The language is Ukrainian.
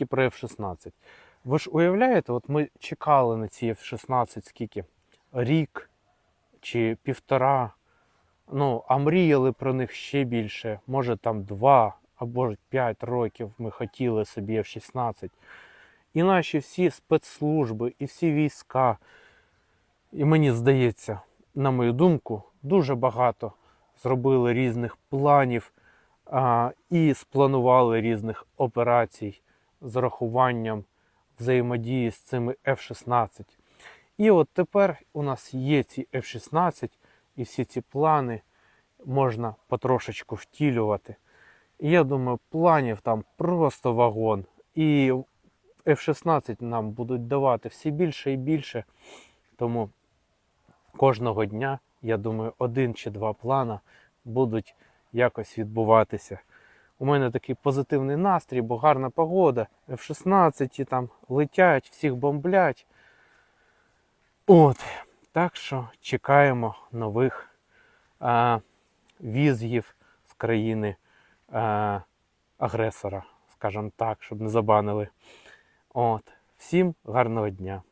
Про F-16. Ви ж уявляєте, от ми чекали на ці F-16 скільки? Рік чи півтора. Ну, а мріяли про них ще більше. Може там два або ж п'ять років ми хотіли собі F-16. І наші всі спецслужби, і всі війська, і мені здається, на мою думку, дуже багато зробили різних планів а, і спланували різних операцій з рахуванням взаємодії з цими F-16. І от тепер у нас є ці F-16, і всі ці плани можна потрошечку втілювати. Я думаю, планів там просто вагон. І F-16 нам будуть давати все більше і більше. Тому кожного дня, я думаю, один чи два плана будуть якось відбуватися. У мене такий позитивний настрій, бо гарна погода. F-16 там летять, всіх бомблять. От. Так що чекаємо нових а, візгів з країни а, агресора, скажімо так, щоб не забанили. От. Всім гарного дня.